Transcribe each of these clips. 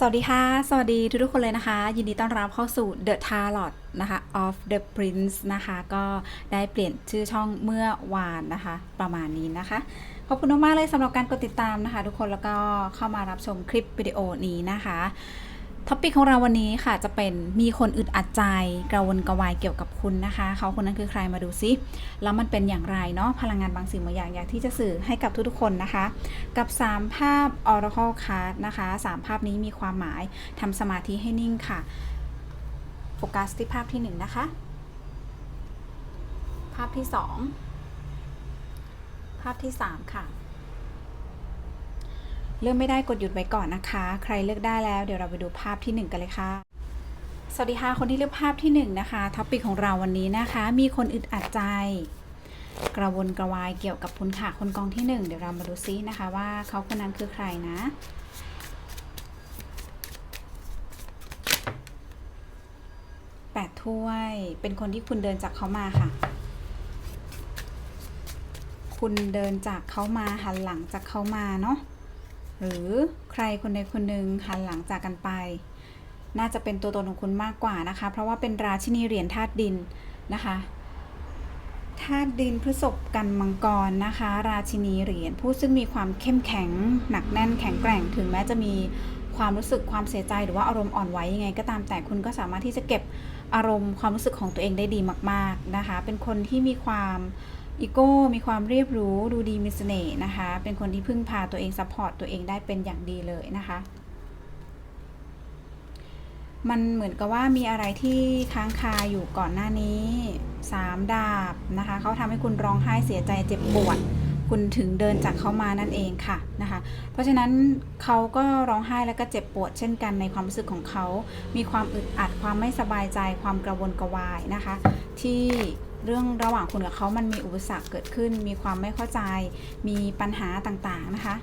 สวัสดีค่ะ สวัสดีทุกๆคนเลยนะคะ ยินดีต้อนรับเข้าสู่ The Tarot นะคะ of the Prince นะคะ ก็ได้เปลี่ยนชื่อช่องเมื่อวานนะคะ ประมาณนี้นะคะ ขอบคุณมากเลยสำหรับการกดติดตามนะคะ ทุกคนแล้วก็เข้ามารับชมคลิปวิดีโอนี้นะคะ ท็อปิกของเราวันนี้ค่ะจะเป็นมีคนอึดอัดใจกระวนกระวายเกี่ยวกับคุณนะคะ เขาคนนั้นคือใครมาดูซิแล้วมันเป็นอย่างไรเนาะพลังงานบางสิ่งบางอย่างอยากที่จะสื่อให้กับทุกๆคนนะคะ กับ 3 ภาพ Oracle Card นะคะ 3 ภาพนี้มีความหมายทำสมาธิให้นิ่งค่ะโฟกัสที่ภาพที่ 1 นะคะ ภาพที่ 2 ภาพที่ 3 ค่ะ เลือกไม่ได้กดหยุดไว้ก่อนนะคะ ใครเลือกได้แล้วเดี๋ยวเราไปดูภาพที่ 1 กันเลยค่ะสวัสดีค่ะคนที่เลือกภาพที่1นะคะท็อปิกของเราวันนี้นะคะ มีคนอึดอัดใจ กระวนกระวายเกี่ยวกับคุณค่ะคนกองที่หนึ่งเดี๋ยวเรามาดูซินะคะว่าเขาคนนั้นคือใครนะแปดถ้วยเป็นคนที่คุณเดินจากเขามาค่ะ คุณเดินจากเขามาหันหลังจากเขามาเนาะ หรือใครคนใดคนหนึ่งหันหลังจากกันไป น่าจะเป็นตัวตนของคุณมากกว่านะคะ เพราะว่าเป็นราชินีเหรียญธาตุดินนะคะธาตุดินพฤษภกันมังกรนะคะ ราชินีเหรียญผู้ซึ่งมีความเข้มแข็ง หนักแน่นแข็งแกร่งถึงแม้จะมีความรู้สึกความเสียใจหรือว่าอารมณ์อ่อนไหวยังไง ก็ตามแต่คุณก็สามารถที่จะเก็บอารมณ์ความรู้สึกของตัวเองได้ดีมาก ๆนะคะ เป็นคนที่มีความ อีโก้มีความเรียบรู้ดูดีมีเสน่ห์นะคะ เป็นคนที่พึ่งพาตัวเองซัพพอร์ตตัวเองได้เป็นอย่างดีเลยนะคะ มันเหมือนกับว่ามีอะไรที่ค้างคาอยู่ก่อนหน้านี้สามดาบนะคะเขาทำให้คุณร้องไห้เสียใจเจ็บปวด คุณถึงเดินจากเขามานั่นเองค่ะนะคะ เพราะฉะนั้นเขาก็ร้องไห้แล้วก็เจ็บปวด เช่นกันในความรู้สึกของเขา มีความอึดอัดความไม่สบายใจความกระวนกระวายนะคะ ที่ เรื่องระหว่างคุณกับเขามันมีอุปสรรคเกิดขึ้น มีความไม่เข้าใจ มีปัญหาต่างๆนะคะ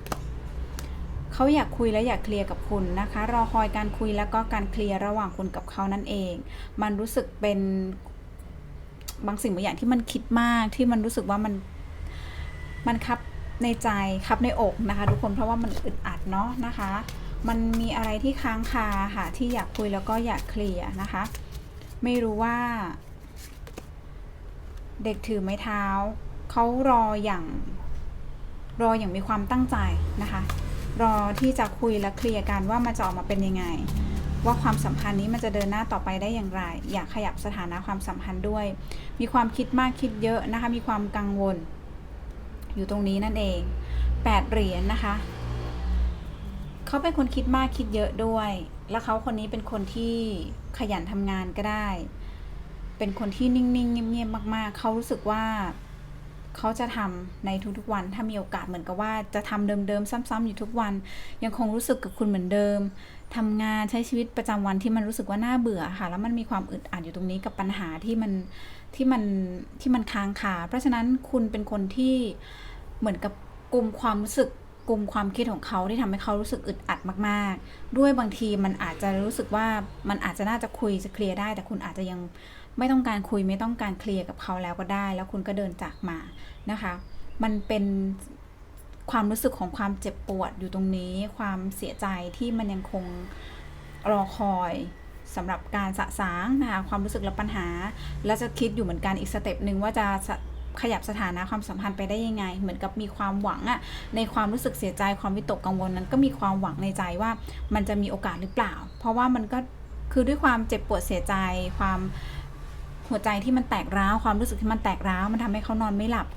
เขาอยากคุยและอยากเคลียร์กับคุณนะคะ รอคอยการคุยแล้วก็การเคลียร์ระหว่างคุณกับเขานั่นเอง มันรู้สึกเป็นบางสิ่งบางอย่างที่มันคิดมากที่มันรู้สึกว่ามันมันคับในใจคับในอกนะคะ ทุกคนเพราะว่ามันอึดอัดเนาะนะคะ มันมีอะไรที่ค้างคาค่ะที่อยากคุยแล้วก็อยากเคลียร์นะคะ ไม่รู้ว่า เด็กถือไม้เท้า เขารออย่าง รออย่างมีความตั้งใจนะคะ รอที่จะคุยและเคลียร์กันว่ามันจะออกมาเป็นยังไง ว่าความสัมพันธ์นี้มันจะเดินหน้าต่อไปได้อย่างไร อยากขยับสถานะความสัมพันธ์ด้วย มีความคิดมากคิดเยอะนะคะ มีความกังวล อยู่ตรงนี้นั่นเองแปดเหรียญนะคะเขาเป็นคนคิดมากคิดเยอะด้วย แล้วเขาคนนี้เป็นคนที่ขยันทำงานก็ได้ เป็นคนที่นิ่งๆ เงียบๆ มาก ๆ เขารู้สึกว่าเขาจะทำในทุกๆ วัน ถ้ามีโอกาสเหมือนกับว่าจะทำเดิมๆ ซ้ำๆอยู่ทุกวัน ยังคงรู้สึกกับคุณเหมือนเดิมทำงานใช้ชีวิตประจำวันที่มันรู้สึกว่าน่าเบื่อค่ะ แล้วมันมีความอึดอัดอยู่ตรงนี้กับปัญหาที่มันที่มันที่มันค้างคา เพราะฉะนั้นคุณเป็นคนที่เหมือนกับกลุ่มความรู้สึกกลุ่มความคิดของเขาที่ทำให้เขารู้สึกอึดอัดมากๆ ด้วยบางทีมันอาจจะรู้สึกว่ามันอาจจะน่าจะคุยจะเคลียร์ได้ แต่คุณอาจจะยัง ไม่ต้องการคุยไม่ต้องการเคลียร์กับเขาแล้วก็ได้ แล้วคุณก็เดินจากมานะคะ มันเป็นความรู้สึกของความเจ็บปวดอยู่ตรงนี้ ความเสียใจที่มันยังคงรอคอยสำหรับการสะสางนะคะความรู้สึกและปัญหา แล้วจะคิดอยู่เหมือนกันอีกสเต็ปหนึ่งว่าจะสะขยับสถานะความสัมพันธ์ไปได้ยังไง เหมือนกับมีความหวังอะในความรู้สึกเสียใจความวิตกกังวลนั้นก็มีความหวังในใจว่ามันจะมีโอกาสหรือเปล่า เพราะว่ามันก็คือด้วยความเจ็บปวดเสียใจความ หัวใจที่มันแตกร้าวความรู้สึกที่มันแตกร้าวมันทำให้เขานอนไม่หลับ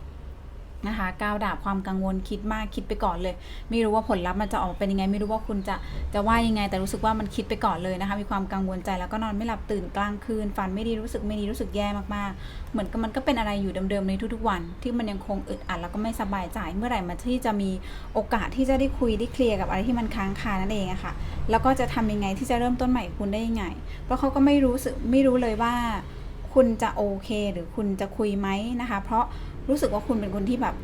นะคะก้าวดาบความกังวลคิดมากคิดไปก่อนเลย ไม่รู้ว่าผลลัพธ์มันจะออกมาเป็นยังไง ไม่รู้ว่าคุณจะจะว่ายังไง แต่รู้สึกว่ามันคิดไปก่อนเลยนะคะ มีความกังวลใจแล้วก็นอนไม่หลับตื่นกลางคืนฝันไม่ดีรู้สึกไม่ดีรู้สึกแย่มากๆ เหมือนกับมันก็เป็นอะไรอยู่เดิมๆในทุกๆวัน ที่มันยังคงอึดอัดแล้วก็ไม่สบายใจเมื่อไหร่มันที่จะมีโอกาสที่จะได้คุยได้เคลียร์กับอะไรที่มันค้างคานั่นเองอะค่ะแล้วก็จะทำยังไงที่จะเริ่มต้นใหม่คุณได้ยังไง เพราะเขาก็ไม่รู้สึกไม่รู้เลยว่า คุณจะโอเค หรือคุณจะคุยไหมนะคะ เพราะรู้สึกว่าคุณเป็นคนที่แบบ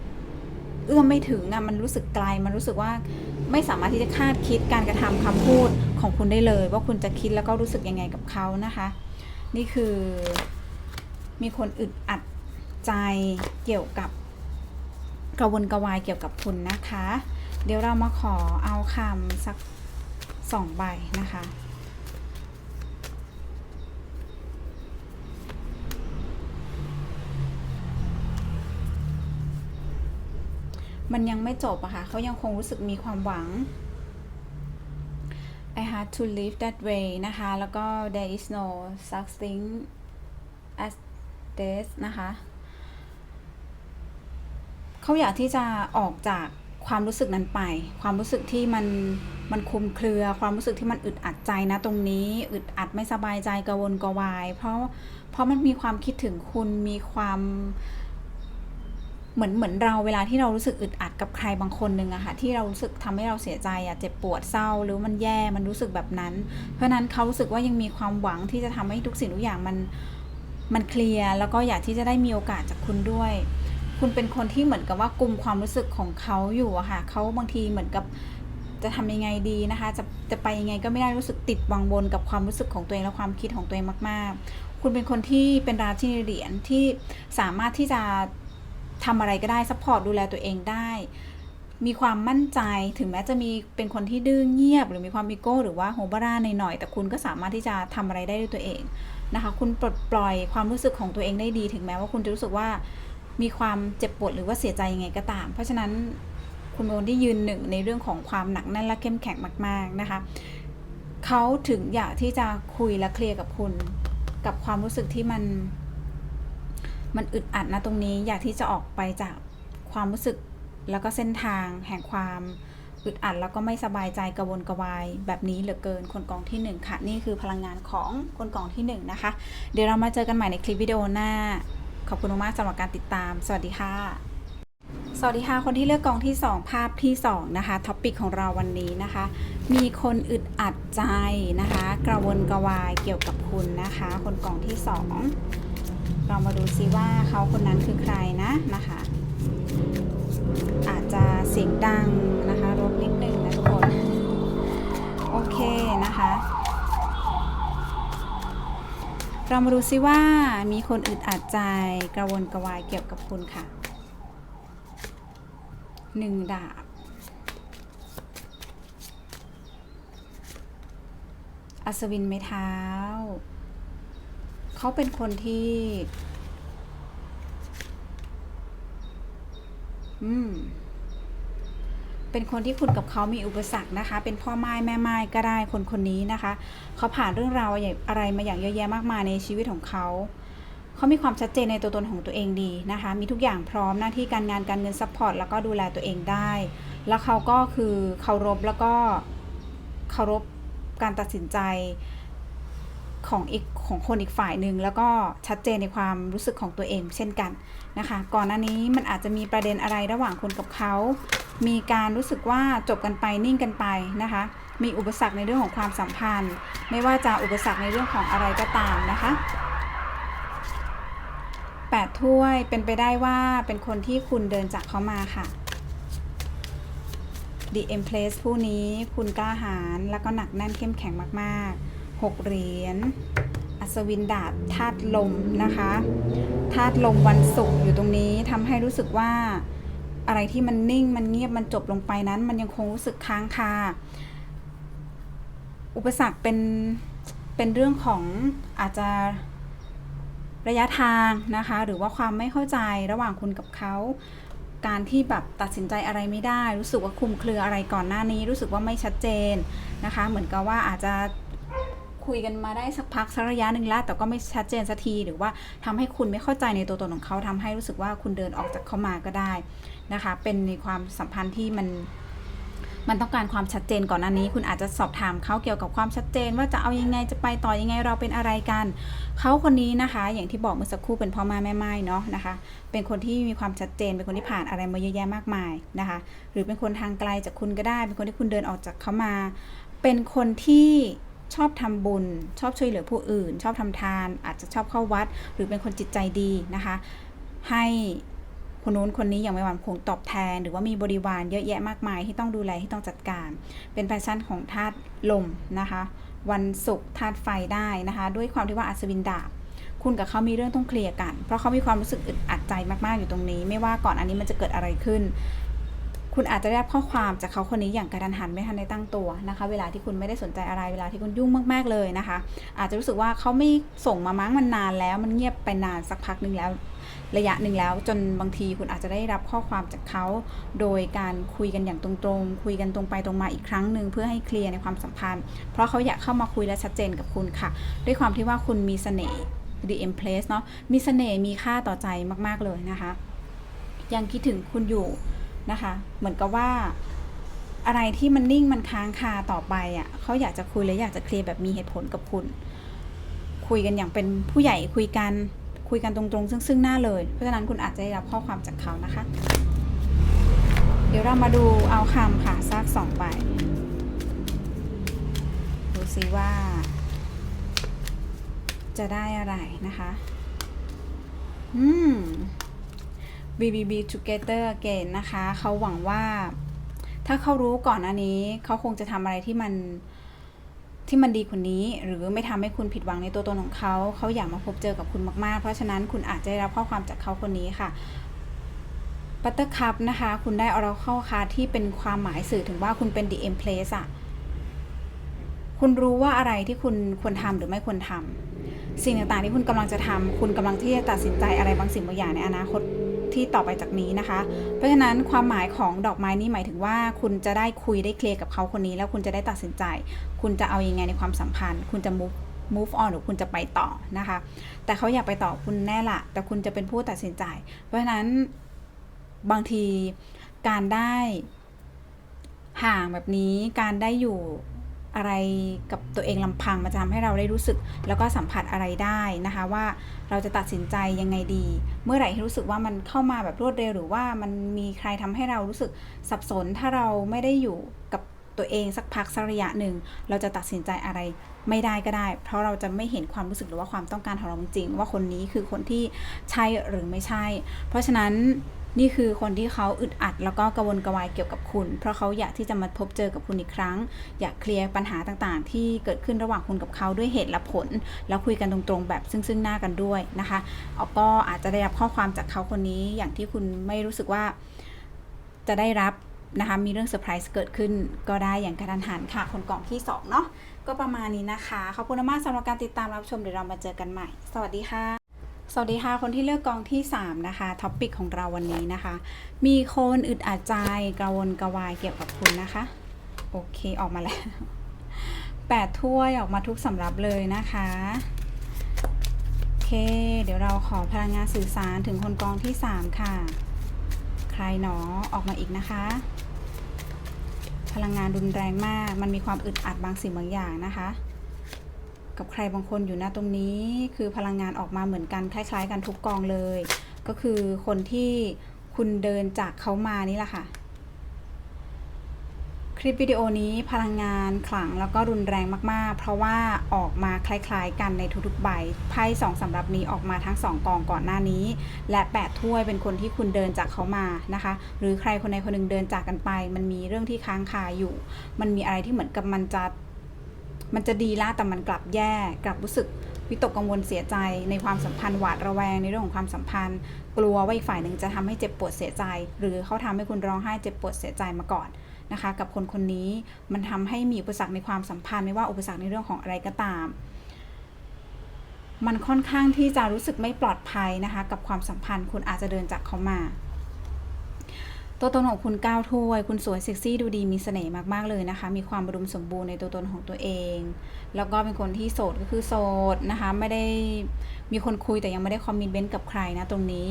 เอื้อมไม่ถึงอะมันรู้สึกไกล มันรู้สึกว่าไม่สามารถที่จะคาดคิดการกระทำคำพูดของคุณได้เลย ว่าคุณจะคิดแล้วก็รู้สึกยังไงกับเขานะคะ นี่คือมีคนอึดอัดใจเกี่ยวกับกระวนกระวายเกี่ยวกับคุณนะคะ เดี๋ยวเรามาขอเอาคำสักสองใบนะคะ มันยังไม่จบอะค่ะเขายังคงรู้สึกมีความหวัง I had to live that way นะคะ แล้วก็ there is no such thing as this นะคะเขาอยากที่จะออกจากความรู้สึกนั้นไป ความรู้สึกที่มันมันคลุมเครือ ความรู้สึกที่มันอึดอัดใจนะตรงนี้ อึดอัดไม่สบายใจกระวนกระวาย เพราะเพราะมันมีความคิดถึงคุณมีความ เหมือนเหมือนเราเวลาที่เรารู้สึกอึดอัดกับใครบางคนหนึ่งอะค่ะที่เรารู้สึกทำให้เราเสียใจอะเจ็บปวดเศร้าหรือมันแย่มันรู้สึกแบบนั้น เพราะนั้นเขารู้สึกว่ายังมีความหวังที่จะทำให้ทุกสิ่งทุกอย่างมันมันเคลียร์แล้วก็อยากที่จะได้มีโอกาสจากคุณด้วย คุณเป็นคนที่เหมือนกับว่ากลุ่มความรู้สึกของเขาอยู่อะค่ะเขาบางทีเหมือนกับจะทำยังไงดีนะคะ จะจะไปยังไงก็ไม่ได้รู้สึกติดวังวนกับความรู้สึกของตัวเองและความคิดของตัวเองมาก ๆ คุณเป็นคนที่เป็นราชินีเหรียญที่สามารถที่จะ ทำอะไรก็ได้ซัพพอร์ตดูแลตัวเองได้ มีความมั่นใจถึงแม้จะมีเป็นคนที่ดื้อเงียบ หรือมีความอีโก้หรือว่าโฮบาร่าในหน่อยแต่คุณก็สามารถที่จะทำอะไรได้ด้วยตัวเองนะคะ คุณปลดปล่อยความรู้สึกของตัวเองได้ดี ถึงแม้ว่าคุณจะรู้สึกว่ามีความเจ็บปวดหรือว่าเสียใจยังไงก็ตาม เพราะฉะนั้นคุณเป็นคนที่ยืนหนึ่งในเรื่องของความหนักแน่นและเข้มแข็งมาก ๆนะคะเขาถึงอยากที่จะคุยและเคลียร์กับคุณ กับความรู้สึกที่มัน มันอึดอัดนะตรงนี้อยากที่จะออกไปจากความรู้สึกแล้วก็เส้นทางแห่งความอึดอัดแล้วก็ไม่สบายใจกระวนกระวาย แบบนี้เหลือเกินคนกองที่หนึ่งค่ะ นี่คือพลังงานของคนกองที่หนึ่งนะคะ เดี๋ยวเรามาเจอกันใหม่ในคลิปวิดีโอหน้า ขอบคุณมากสำหรับการติดตาม สวัสดีค่ะ สวัสดีค่ะ คนที่เลือกกองที่ 2 ภาพที่ 2 นะคะท็อปิกของเราวันนี้นะคะ มีคนอึดอัดใจนะคะ กระวนกระวายเกี่ยวกับคุณนะคะ คนกองที่ 2 เรามาดูซิว่าเขาคนนั้นคือใครนะนะคะ อาจจะเสียงดังนะคะรบนิดนึงนะทุกคน โอเคนะคะ เรามาดูซิว่ามีคนอึดอัดใจกระวนกระวายเกี่ยวกับคุณค่ะหนึ่งดาบอัศวินไม้เท้า เขาเป็นคนที่ อืม เป็นคนที่คุณกับเขามีอุปสรรคนะคะ เป็นพ่อไม้แม่ไม้ก็ได้คนคนนี้นะคะ เขาผ่านเรื่องราวอะไรมาอย่างเยอะแยะมากมายในชีวิตของเขาเขามีความชัดเจนในตัวตนของตัวเองดีนะคะ มีทุกอย่างพร้อมหน้าที่การงานการเงินซัพพอร์ตแล้วก็ดูแลตัวเองได้ แล้วเขาก็คือเคารพแล้วก็เคารพการตัดสินใจ ของอีกของคนอีกฝ่ายหนึ่งแล้วก็ชัดเจนในความรู้สึกของตัวเองเช่นกันนะคะ ก่อนหน้านี้มันอาจจะมีประเด็นอะไรระหว่างคุณกับเขา มีการรู้สึกว่าจบกันไปนิ่งกันไปนะคะ มีอุปสรรคในเรื่องของความสัมพันธ์ ไม่ว่าจะอุปสรรคในเรื่องของอะไรก็ตามนะคะแปดถ้วยเป็นไปได้ว่าเป็นคนที่คุณเดินจากเขามาค่ะ The Empress ผู้นี้คุณกล้าหาญแล้วก็หนักแน่นเข้มแข็งมาก ๆ 6 เหรียญ อัศวินดาบธาตุลมนะคะ ธาตุลมวันศุกร์อยู่ตรงนี้ทำให้รู้สึกว่าอะไรที่มันนิ่งมันเงียบมันจบลงไปนั้น มันยังคงรู้สึกค้างคา อุปสรรคเป็นเป็นเรื่องของอาจจะระยะทางนะคะ หรือว่าความไม่เข้าใจระหว่างคุณกับเขา การที่แบบตัดสินใจอะไรไม่ได้ รู้สึกว่าคลุมเครืออะไรก่อนหน้านี้ รู้สึกว่าไม่ชัดเจนนะคะ เหมือนกับว่าอาจจะ คุยกันมาได้สักพักสักระยะหนึ่งแล้ว แต่ก็ไม่ชัดเจนสักทีหรือว่าทำให้คุณไม่เข้าใจในตัวตนของเขาทำให้รู้สึกว่าคุณเดินออกจากเขามาก็ได้นะคะ เป็นในความสัมพันธ์ที่มันมันต้องการความชัดเจนก่อนหน้านี้ คุณอาจจะสอบถามเขาเกี่ยวกับความชัดเจน ว่าจะเอายังไงจะไปต่อยังไงเราเป็นอะไรกันเขาคนนี้นะคะ อย่างที่บอกเมื่อสักครู่เป็นพ่อมาแม่ไม้เนาะนะคะ เป็นคนที่มีความชัดเจน เป็นคนที่ผ่านอะไรมาเยอะแยะมากมายนะคะ หรือเป็นคนทางไกลจากคุณก็ได้ เป็นคนที่คุณเดินออกจากเขามา เป็นคนที่ ชอบทำบุญ ชอบช่วยเหลือผู้อื่น ชอบทำทาน อาจจะชอบเข้าวัด หรือเป็นคนจิตใจดีนะคะ ให้คนโน้นคนนี้อย่างไม่หวังผลตอบแทน หรือว่ามีบริวารเยอะแยะมากมายที่ต้องดูแลที่ต้องจัดการ เป็นแพชชั่นของธาตุลมนะคะ วันศุกร์ธาตุไฟได้นะคะ ด้วยความที่ว่าอัศวินดาบคุณกับเขามีเรื่องต้องเคลียร์กัน เพราะเขามีความรู้สึกอึดอัดใจมากๆอยู่ตรงนี้ ไม่ว่าก่อนอันนี้มันจะเกิดอะไรขึ้น คุณอาจจะได้รับข้อความจากเขาคนนี้อย่างกระทันหันไม่ทันได้ตั้งตัวนะคะ เวลาที่คุณไม่ได้สนใจอะไรเวลาที่คุณยุ่งมากๆเลยนะคะ อาจจะรู้สึกว่าเขาไม่ส่งมามั้งมันนานแล้ว มันเงียบไปนานสักพักหนึ่งแล้วระยะหนึ่งแล้วจนบางทีคุณอาจจะได้รับข้อความจากเขา โดยการคุยกันอย่างตรงๆ คุยกันตรงไปตรงมาอีกครั้งหนึ่งเพื่อให้เคลียร์ในความสัมพันธ์ เพราะเขาอยากเข้ามาคุยและชัดเจนกับคุณค่ะ ด้วยความที่ว่าคุณมีเสน่ห์ The Empress เนาะมีเสน่ห์มีค่าต่อใจมากๆเลยนะคะ ยังคิดถึงคุณอยู่ นะคะ เหมือนกับว่าอะไรที่มันนิ่งมันค้างคาต่อไปอะ่ะเขาอยากจะคุยและอยากจะเคลียร์แบบมีเหตุผลกับคุณ คุยกันอย่างเป็นผู้ใหญ่คุยกันคุยกันตรงๆ ซึ่งซึ่งหน้าเลย เพราะฉะนั้นคุณอาจจะได้รับข้อความจากเขานะคะ เดี๋ยวเรามาดูเอาคำค่ะซากสองใบดูซิว่า จะได้อะไรนะคะ อืม BBB Together Again นะคะเขาหวังว่า ถ้าเขารู้ก่อนอันนี้เขาคงจะทำอะไรที่มันที่มันดีกว่านี้ หรือไม่ทำให้คุณผิดหวังในตัวตนของเขา เขาอยากมาพบเจอกับคุณมากๆ เพราะฉะนั้นคุณอาจจะได้รับข้อความจากเขาคนนี้ค่ะบัตเตอร์คัพนะคะ คุณได้ Oracle card ที่เป็นความหมายสื่อถึงว่าคุณเป็น The Empress อะคุณรู้ว่าอะไรที่คุณควรทำหรือไม่ควรทำสิ่งต่างๆที่คุณกำลังจะทำคุณกำลังที่จะตัดสินใจอะไรบางสิ่งบางอย่างในอนาคต ที่ต่อไปจากนี้นะคะ เพราะฉะนั้นความหมายของดอกไม้นี้หมายถึงว่า คุณจะได้คุยได้เคลียร์กับเขาคนนี้ แล้วคุณจะได้ตัดสินใจ คุณจะเอาอยังไงในความสัมพันธ์ คุณจะ move move on หรือคุณจะไปต่อนะคะ แต่เขาอยากไปต่อคุณแน่ละแต่คุณจะเป็นผู้ตัดสินใจ เพราะฉะนั้นบางทีการได้ห่างแบบนี้การได้อยู่ อะไรกับตัวเองลำพังมันจะทำให้เราได้รู้สึก แล้วก็สัมผัสอะไรได้นะคะว่าเราจะตัดสินใจยังไงดี เมื่อไหร่ที่รู้สึกว่ามันเข้ามาแบบรวดเร็ว หรือว่ามันมีใครทำให้เรารู้สึกสับสน ถ้าเราไม่ได้อยู่กับตัวเองสักพักสักระยะหนึ่ง เราจะตัดสินใจอะไรไม่ได้ก็ได้ เพราะเราจะไม่เห็นความรู้สึกหรือว่าความต้องการของเราจริงว่าคนนี้คือคนที่ใช่หรือไม่ใช่ เพราะฉะนั้น นี่คือคนที่เขาอึดอัด แล้วก็กระวนกระวายเกี่ยวกับคุณ เพราะเขาอยากที่จะมาพบเจอกับคุณอีกครั้ง อยากเคลียร์ปัญหาต่างๆ ที่เกิดขึ้นระหว่างคุณกับเขาด้วยเหตุและผล แล้วคุยกันตรงๆ แบบซึ่งซึ่งหน้ากันด้วยนะคะเอาก็อาจจะได้รับข้อความจากเขาคนนี้อย่างที่คุณไม่รู้สึกว่าจะได้รับนะคะมีเรื่องเซอร์ไพรส์เกิดขึ้นก็ได้อย่างกระทันหันค่ะ คนกล่องที่สองเนาะก็ประมาณนี้นะคะ ขอบคุณมากสำหรับการติดตามรับชมเดี๋ยวเรามาเจอกันใหม่ สวัสดีค่ะ สวัสดีค่ะ คนที่เลือกกองที่ 3 นะคะท็อปปิกของเราวันนี้นะคะ มีคนอึดอัดใจกระวนกระวายเกี่ยวกับคุณนะคะ โอเคออกมาแล้วแปดถ้วยออกมาทุกสำรับเลยนะคะ โอเค เดี๋ยวเราขอพลังงานสื่อสารถึงคนกองที่ 3 ค่ะ ใครหนอออกมาอีกนะคะ พลังงานรุนแรงมาก มันมีความอึดอัดบางสิ่งบางอย่างนะคะ กับใครบางคนอยู่นะตรงนี้ คือพลังงานออกมาเหมือนกันคล้าย ๆ กันทุกกองเลย ก็คือคนที่คุณเดินจากเขามานี่แหละค่ะ คลิปวิดีโอนี้พลังงานขลังแล้วก็รุนแรงมากๆ เพราะว่าออกมาคล้าย ๆ กันในทุกๆใบไพ่สองสำหรับนี้ออกมาทั้งสองกองก่อนหน้านี้ และแปดถ้วยเป็นคนที่คุณเดินจากเขามานะคะ หรือใครคนใดคนหนึ่งเดินจากกันไป มันมีเรื่องที่ค้างคาอยู่ มันมีอะไรที่เหมือนกับมันจะ มันจะดีละแต่มันกลับแย่กลับรู้สึกวิตกกังวลเสียใจในความสัมพันธ์หวาดระแวงในเรื่องของความสัมพันธ์ กลัวว่าอีกฝ่ายหนึ่งจะทำให้เจ็บปวดเสียใจ หรือเขาทำให้คุณร้องไห้เจ็บปวดเสียใจมาก่อนนะคะ กับคนคนนี้มันทำให้มีอุปสรรคในความสัมพันธ์ไม่ว่าอุปสรรคในเรื่องของอะไรก็ตาม มันค่อนข้างที่จะรู้สึกไม่ปลอดภัยนะคะ กับความสัมพันธ์คุณอาจจะเดินจากเขามา ตัวตนของคุณก้าวถ้วย คุณสวยเซ็กซี่ดูดีมีเสน่ห์มากๆเลยนะคะ มีความอุดมสมบูรณ์ในตัวตนของตัวเอง แล้วก็เป็นคนที่โสดก็คือโสดนะคะ ไม่ได้มีคนคุยแต่ยังไม่ได้คอมมิตเมนต์กับใครนะตรงนี้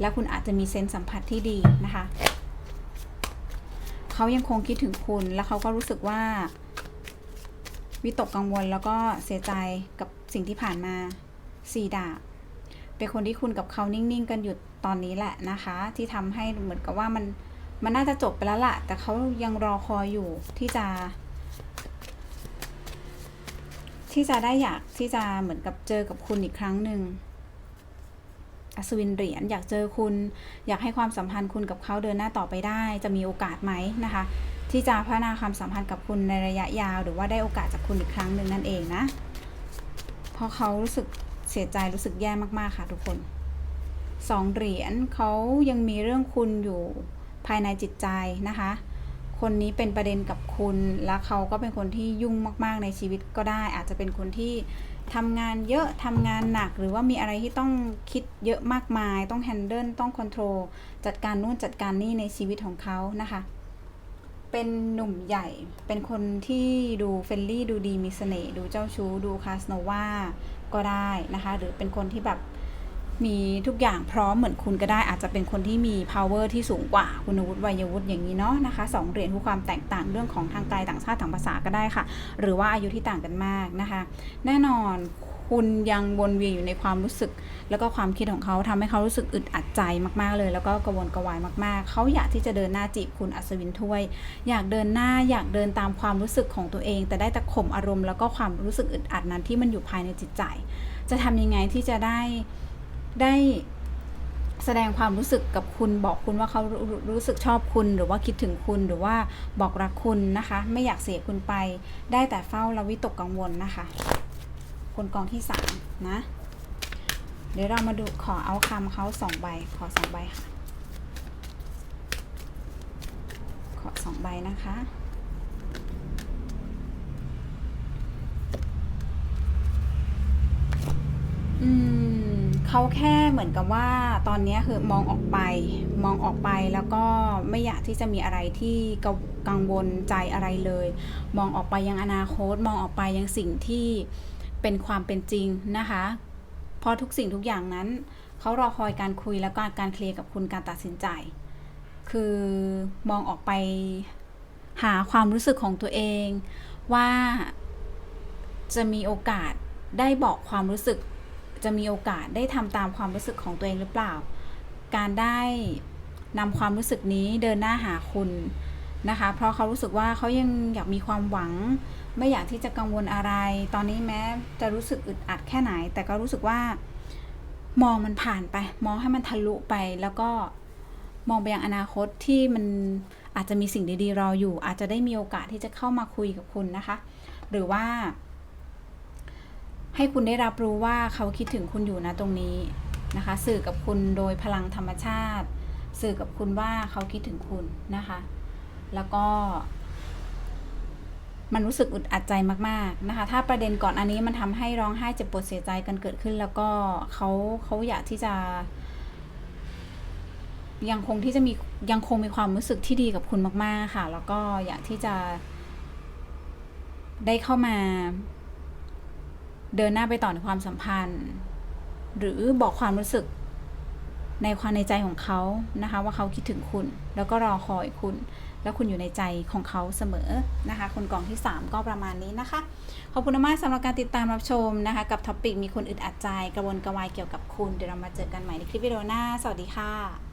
แล้วคุณอาจจะมีเซนส์สัมผัสที่ดีนะคะเขายังคงคิดถึงคุณแล้วเขาก็รู้สึกว่าวิตกกังวลแล้วก็เสียใจกับสิ่งที่ผ่านมาสี่ดาบ เป็นคนที่คุณกับเขานิ่งๆ กันอยู่ตอนนี้แหละนะคะ ที่ทำให้เหมือนกับว่ามันมันน่าจะจบไปแล้วล่ะ แต่เขายังรอคอยอยู่ที่จะ ที่จะได้อยากที่จะเหมือนกับเจอกับคุณอีกครั้งหนึ่งอัศวินเหรียญอยากเจอคุณ อยากให้ความสัมพันธ์คุณกับเขาเดินหน้าต่อไปได้ จะมีโอกาสไหมนะคะ ที่จะพัฒนาความสัมพันธ์กับคุณในระยะยาว หรือว่าได้โอกาสจากคุณอีกครั้งหนึ่งนั่นเองนะเพราะเขารู้สึก เสียใจรู้สึกแย่มากๆค่ะทุกคนสองเหรียญเขายังมีเรื่องคุณอยู่ภายในจิตใจนะคะ คนนี้เป็นประเด็นกับคุณแล้วเขาก็เป็นคนที่ยุ่งมาก ๆในชีวิตก็ได้ อาจจะเป็นคนที่ทำงานเยอะทำงานหนัก หรือว่ามีอะไรที่ต้องคิดเยอะมากมาย ต้องแฮนเดิลต้องคอนโทรลจัดการนู่นจัดการนี่ในชีวิตของเขานะคะ เป็นหนุ่มใหญ่ เป็นคนที่ดูเฟรนลี่ดูดีมีเสน่ห์ดูเจ้าชู้ดูคาสโนวา ก็ได้นะคะ หรือเป็นคนที่แบบมีทุกอย่างพร้อมเหมือนคุณก็ได้ อาจจะเป็นคนที่มี power ที่สูงกว่าคุณวุฒิวัยวุฒิอย่างนี้เนาะนะคะสองเหรียญคู่ความแตกต่างเรื่องของทางกายต่างชาติต่างภาษาก็ได้ค่ะ หรือว่าอายุที่ต่างกันมากนะคะ แน่นอน คุณยังวนเวียนอยู่ในความรู้สึก แล้วก็ความคิดของเขาทำให้เขารู้สึกอึดอัดใจมากๆเลย แล้วก็กระวนกระวายมากๆ เขาอยากที่จะเดินหน้าจีบคุณอัศวินถ้วย อยากเดินหน้าอยากเดินตามความรู้สึกของตัวเอง แต่ได้แต่ข่มอารมณ์แล้วก็ความรู้สึกอึดอัดนั้นที่มันอยู่ภายในจิตใจ จะทำยังไงที่จะได้ได้แสดงความรู้สึกกับคุณบอกคุณว่าเขารู้รู้สึกชอบคุณหรือว่าคิดถึงคุณหรือว่าบอกรักคุณนะคะ ไม่อยากเสียคุณไป ได้แต่เฝ้าและวิตกกังวลนะคะ คนกองที่สามนะ เดี๋ยวเรามาดูขอเอาคำเขาสองใบ ขอสองใบค่ะ ขอสองใบนะคะอืมเขาแค่เหมือนกับว่าตอนนี้คือมองออกไป มองออกไปแล้วก็ไม่อยากที่จะมีอะไรที่กังกังวลใจอะไรเลย มองออกไปยังอนาคต มองออกไปยังสิ่งที่ เป็นความเป็นจริงนะคะ เพราะทุกสิ่งทุกอย่างนั้น เขารอคอยการคุยแล้วก็การเคลียร์กับคุณการตัดสินใจ คือมองออกไปหาความรู้สึกของตัวเอง ว่าจะมีโอกาสได้บอกความรู้สึก จะมีโอกาสได้ทำตามความรู้สึกของตัวเองหรือเปล่า การได้นำความรู้สึกนี้เดินหน้าหาคุณนะคะ เพราะเขารู้สึกว่าเขายังอยากมีความหวัง ไม่อยากที่จะกังวลอะไร ตอนนี้แม้จะรู้สึกอึดอัดแค่ไหน แต่ก็รู้สึกว่ามองมันผ่านไป มองให้มันทะลุไปแล้วก็มองไปยังอนาคตที่มันอาจจะมีสิ่งดีๆรออยู่ อาจจะได้มีโอกาสที่จะเข้ามาคุยกับคุณนะคะ หรือว่า ให้คุณได้รับรู้ว่าเขาคิดถึงคุณอยู่นะตรงนี้นะคะ สื่อกับคุณโดยพลังธรรมชาติ สื่อกับคุณว่าเขาคิดถึงคุณนะคะ แล้วก็ มันรู้สึกอึดอัดใจมากๆนะคะ ถ้าประเด็นก่อนอันนี้มันทำให้ร้องไห้เจ็บปวดเสียใจกันเกิดขึ้น แล้วก็เขาเขาอยากที่จะ ยังคงที่จะมียังคงมีความรู้สึกที่ดีกับคุณมาก ๆ ค่ะ แล้วก็อยากที่จะ ได้เข้ามา เดินหน้าไปต่อในความสัมพันธ์ หรือบอกความรู้สึกในความในใจของเขานะคะ ว่าเขาคิดถึงคุณ แล้วก็รอคอยคุณ แล้วคุณอยู่ในใจของเขาเสมอนะคะ คนกล่องที่ 3 ก็ประมาณนี้นะคะ ขอบคุณมากสำหรับการติดตามรับชมนะคะ กับท็อปิกมีคนอึดอัดใจกระวนกระวายเกี่ยวกับคุณ เดี๋ยวเรามาเจอกันใหม่ในคลิปวิดีโอหน้า สวัสดีค่ะ